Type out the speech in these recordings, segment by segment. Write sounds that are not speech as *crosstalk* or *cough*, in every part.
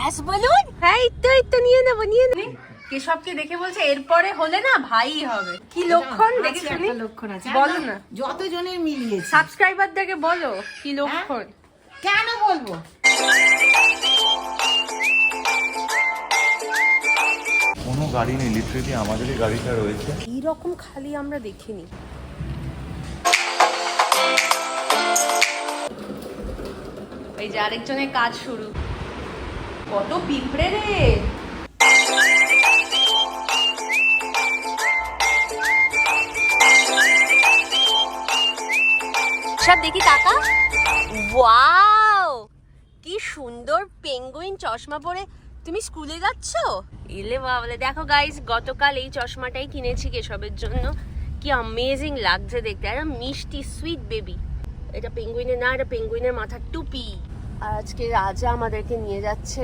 Gas বলুন। হ্যাঁ এই তো এই তো নিয়ে নেব নিয়ে নেব। কেশবকে দেখে বলছে এরপরে হলে না ভাই হবে। কি লক্ষণ দেখে শুনি লক্ষণ আছে। বলো না। যতজনের মিলিয়েছে। সাবস্ক্রাইবারদেরকে বলো কি লক্ষণ? কেন বলব? কোনো গাড়ি নেই লিটারেলি আমাদেরই গাড়িটা রয়েছে। এইরকম খালি আমরা দেখিনি। এই যে আরেকজনের কাজ শুরু। কত পিঁপড়ে রে। সব দেখি টাকা ওয়াও! কি সুন্দর পেঙ্গুইন চশমা পরে। তুমি স্কুলে যাচ্ছ? এলে বাবলে, দেখো গাইস গতকাল এই চশমাটাই কিনেছি কেশবের জন্য। কি অ্যামেজিং লাগছে দেখতে। আর মিষ্টি সুইট বেবি এটা পেঙ্গুইনের না, এটা পেঙ্গুইনের মাথার টুপি। আর আজকে রাজা আমাদেরকে নিয়ে যাচ্ছে।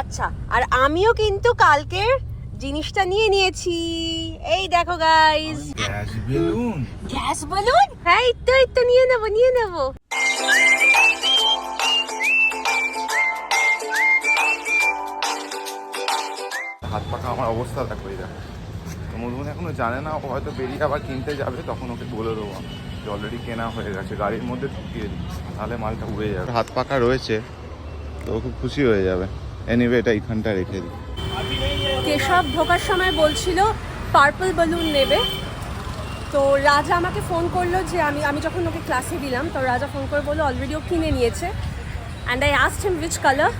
আচ্ছা আর আমিও কিন্তু কালকের জিনিসটা নিয়ে নিয়েছি। এই দেখো গাইস গ্যাস বেলুন। গ্যাস বলুন? হ্যাঁ তো তো নিয়ে নেব নিয়ে নেব। হাত পাখা আমার অবস্থা দেখো এই দেখো। মধুমন এখনও জানে না হয়তো বেরিয়ে আবার কিনতে যাবে তখন ওকে বলে দেবো আমি। অলরেডি কেনা হয়ে গেছে গাড়ির মধ্যে ঢুকিয়ে তাহলে মালটা উড়ে যাবে। হাত পাখা রয়েছে তো খুব খুশি হয়ে যাবে। এনিওয়ে এটা এইখানটা রেখে দিই। কেশব ঢোকার সময় বলছিল পার্পল বেলুন নেবে। তো রাজা আমাকে ফোন করল যে আমি আমি যখন ওকে ক্লাসে দিলাম তো রাজা ফোন করে বলল অলরেডি ও কিনে নিয়েছে। And I asked him which colour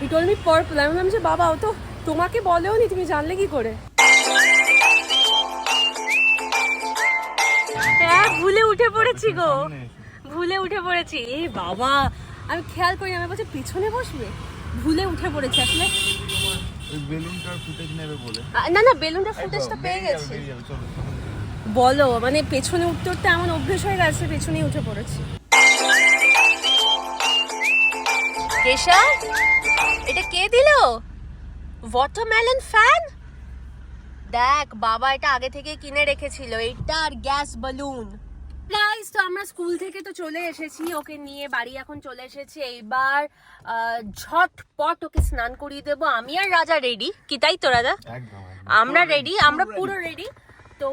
he told me purple আমি বললাম যে বাবা ও তো তোমাকে বলেও নি তুমি জানলে কি করে? পড়েছি গো। ভুলে উঠে পড়েছি। এ বাবা আমি খেয়াল করি আমি বলছি পিছনে বসবে? ভুলে উঠে পড়েছি আসলে। বেলুনটার ফুটেজ নেবে বলে। না না বেলুনটা ফুটেজটা পেয়ে গেছে। বলো মানে পেছনে উঠতে উঠতে এমন অভ্যেস হয়ে গেছে পেছনেই উঠে পড়েছি। কেশা এটা কে দিল? ওয়াটারমেলন ফ্যান দেখ বাবা এটা আগে থেকে কিনে রেখেছিল। এটা আর গ্যাস বালুন গাইস তো আমরা স্কুল থেকে তো চলে এসেছি ওকে নিয়ে বাড়ি এখন চলে এসেছি। এইবার ঝটপট ওকে স্নান করিয়ে দেবো। আমি আর রাজা রেডি কি তাই তো রাজা? আমরা রেডি আমরা পুরো রেডি তো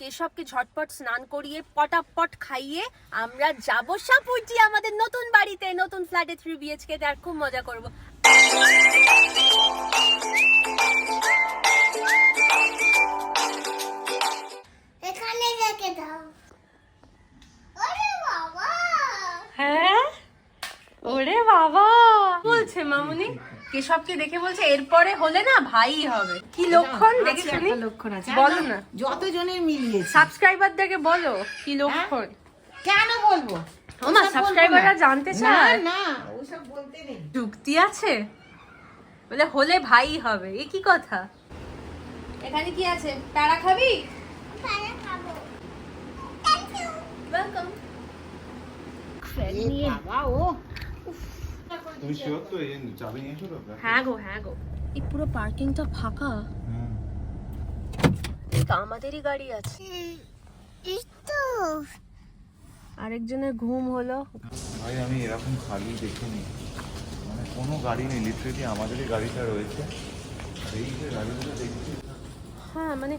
কেশবকে ঝটপট স্নান করিয়ে পটাপট খাইয়ে আমরা যাব সাপুরজি আমাদের নতুন বাড়িতে নতুন ফ্ল্যাটে থ্রি বিএচকে আর খুব মজা করব। কেশবকে দেখে বলছে এরপরে হলে না ভাই হবে। কি লক্ষণ দেখে আছে শুনি লক্ষণ আছে। বলো না যতজনের মিলিয়েছে। সাবস্ক্রাইবারদেরকে বলো কি লক্ষণ? কেন বলব? সাবস্ক্রাইবাররা জানতে চায়? না ওসব বলতে নেই। যুক্তি আছে? বলে হলে ভাই হবে। এ কি কথা? এখানে কি আছে? প্যারা খাবি? পারা খাব। থ্যাংক ইউ ওয়েলকাম বাবা ও। তুমি শিওর তো এই চাবি হ্যাঁ গো হ্যাঁ গো। এই পুরো পার্কিংটা ফাঁকা? তা আমাদেরই গাড়ি আছে। ইতো আরেকজনের ঘুম হলো। ভাই আমি এরকম খালি দেখিনি মানে কোনো গাড়ি নেই লিটারেলি আমাদেরই গাড়িটা রয়েছে। এই যে গাড়িগুলো দেখছি। হ্যাঁ মানে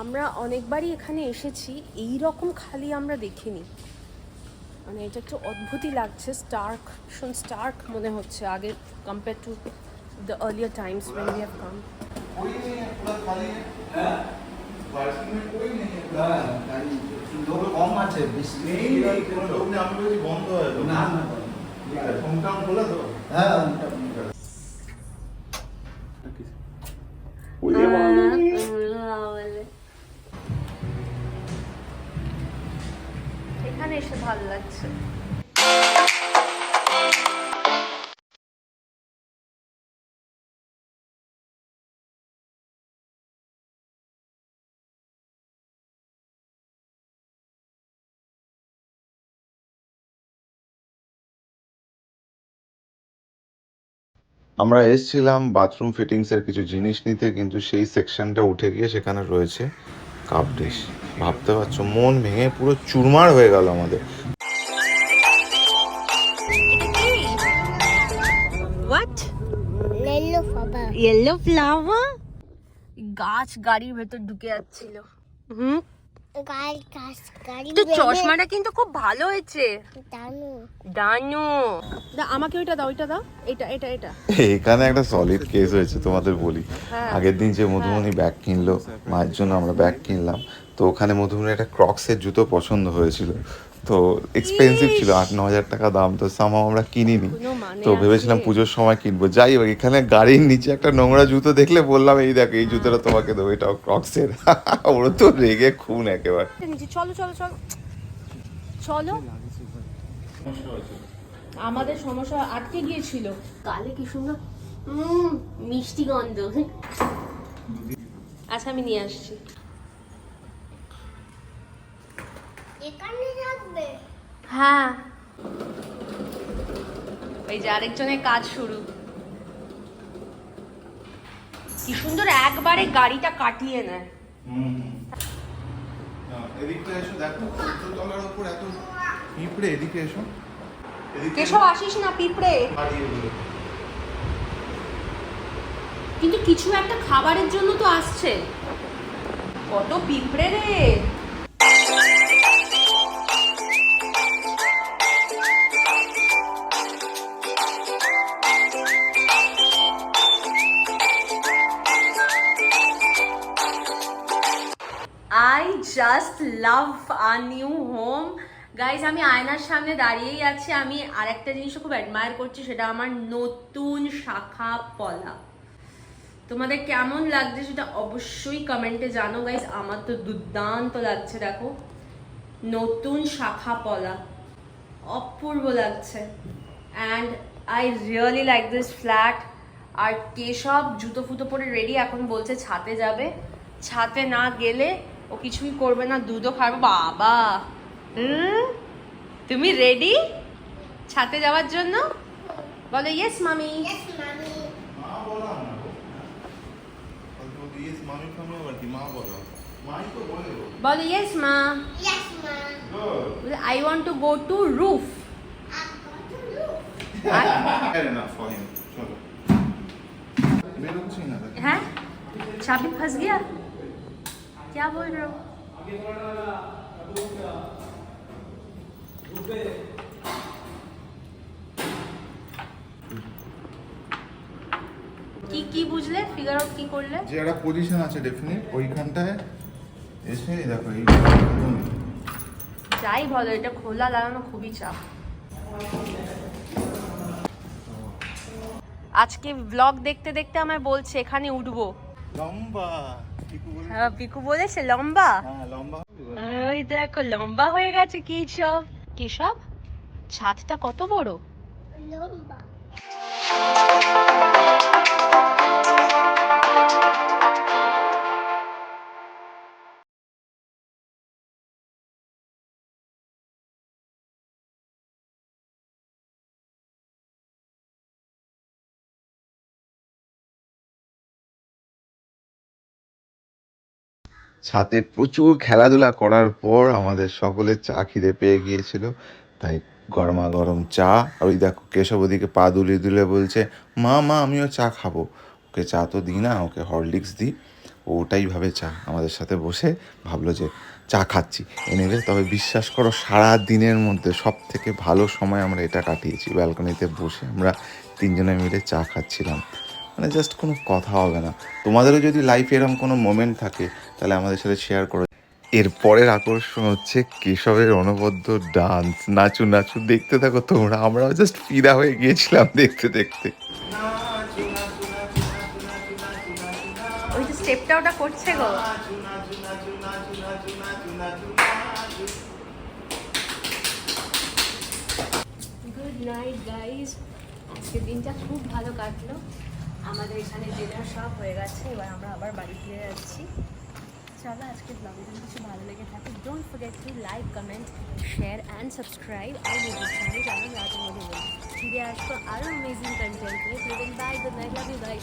আমরা অনেকবারই এখানে এসেছি এই রকম খালি আমরা দেখিনি। মানে এটা একটু অদ্ভুতই লাগছে স্টার্ক ভীষণ স্টার্ক মনে হচ্ছে আগে compare to the earlier times when we have come হয়ে ভালো লাগছে। আমরা এসেছিলাম বাথরুম ফিটিংস এর কিছু জিনিস নিতে, কিন্তু সেই সেকশনটা উঠে গিয়ে সেখানে রয়েছে। কাপ ডিশ ভাবতে পারছ মন ভেঙে পুরো চুরমার হয়ে গেল আমাদের। ইয়েলো ফ্লাওয়ার গাছ গাড়ির ভেতর ঢুকে যাচ্ছিল। হুম? চশমাটা কিন্তু খুব ভালো হয়েছে। ডানু। দা আমাকে ওইটা দাও ওইটা দাও। এটা এটা এটা। এখানে একটা সলিড কেস হয়েছে তোমাদের বলি। আগের দিন যে মধুমণি ব্যাগ কিনলো মায়ের জন্য আমরা ব্যাগ কিনলাম তো ওখানে মধুমণি একটা ক্রক্সের জুতো পছন্দ হয়েছিল। তো এক্সপেন্সিভ ছিল আট ন হাজার টাকা দাম তো সামাও আমরা কিনিনি। মানে তো ভেবেছিলাম পুজোর সময় কিনবো। যাই হোক এখানে গাড়ির নিচে একটা নোংরা জুতো দেখলে বললাম এই দেখো এই জুতোটা তোমাকে দেবো এটাও ক্রক্সের *laughs* ওর তো রেগে খুন একেবারে। চলো চলো চলো। চলো। আমাদের সমস্যা আটকে গিয়েছিল। কালে কি সুন্দর মিষ্টি গন্ধ। আচ্ছা আমি নিয়ে আসছি। হ্যাঁ। এই যে আরেকজনের কাজ শুরু। কি সুন্দর একবারে গাড়িটা কাটিয়ে নেয়। এদিকটা এসো দেখো তলার উপর এত পিঁপড়ে এদিকে এসো। আসিস না পিঁপড়ে? কিন্তু কিছু একটা খাবারের জন্য তো আসছে। কত পিঁপড়ে রে। Just love a new home guys আমি আয়নার সামনে দাঁড়িয়েই আছি। আমি আরেকটা জিনিসও খুব অ্যাডমায়ার করছি, সেটা আমার নতুন শাখা পলা। তোমাদের কেমন লাগছে সেটা অবশ্যই কমেন্টে জানো। গাইজ আমার তো দুর্দান্ত লাগছে, দেখো। নতুন শাখা পলা। অপূর্ব লাগছে। And I really like this flat আর কেশব জুতো ফুতো পরে রেডি এখন বলছে ছাতে যাবে। ছাতে না গেলে ও কিছুই করবে না দুধও খাবে। বাবা। হুম? তুমি রেডি ছাতে যাওয়ার জন্য? বলো ইয়েস মামি ইয়েস মামি মা বলো ইয়েস মা বলো। মাই তো বলে বলো ইয়েস মা ইয়েস মা I want to go to roof Fair enough for him. क्या बोल रहे हो কি কি বুঝলে ফিগার আউট কি করলে যে একটা পজিশন আছে ডেফিনেট ওইখানটায় এসে এই দেখো এই যাই বলো এটা খোলা লাগানো খুবই চাপ আজকে ব্লগ দেখতে দেখতে আমায় বলছে এখানে উঠবো লম্বা হ্যাঁ, পিকু বলেছে লম্বা। হ্যাঁ লম্বা ওই দেখো লম্বা হয়ে গেছে কি সব? কি সব? ছাদটা কত বড়? লম্বা। ছাদে প্রচুর খেলাধুলা করার পর আমাদের সকলের চা খিদে পেয়ে গিয়েছিল। তাই গরমা গরম চা, আর ওই দেখো কেশব ওদিকে পা দুলিয়ে দুলে বলছে, মা মা, আমিও চা খাব। ওকে চা তো দিই না, ওকে হরলিক্স দিই। ওটাই ভাবে চা আমাদের সাথে বসে ভাবলো যে চা খাচ্ছি। এনেবে তবে বিশ্বাস করো সারা দিনের মধ্যে সব থেকে ভালো সময় আমরা এটা কাটিয়েছি। ব্যালকনিতে বসে আমরা তিনজনে মিলে চা খাচ্ছিলাম। মানে জাস্ট কোনো কথা হবে না। তোমাদেরও যদি লাইফে এরকম কোনো মোমেন্ট থাকে তাহলে আমাদের সাথে শেয়ার করো। এর পরের আকর্ষণ হচ্ছে কেশবের অনবদ্য ডান্স নাচু নাচু দেখতে থাকো তোমরা। আমরাও জাস্ট ফিদা হয়ে গিয়েছিলাম দেখতে দেখতে। ওই যে স্টেপটা ওটা করছে গো। গুড নাইট গাইজ আজকের দিনটা খুব ভালো কাটলো। আমাদের এখানে ডিনার সব হয়ে গেছে, এবার আমরা আবার বাড়ি ফিরে যাচ্ছি। চলো আজকে ব্লগে যদি কিছু ভালো লেগে থাকে। Don't forget to like comment share and subscribe R YouTube channel জানো রাজু মধুবন ফিরে আসব আরও amazing content bye good night love you bye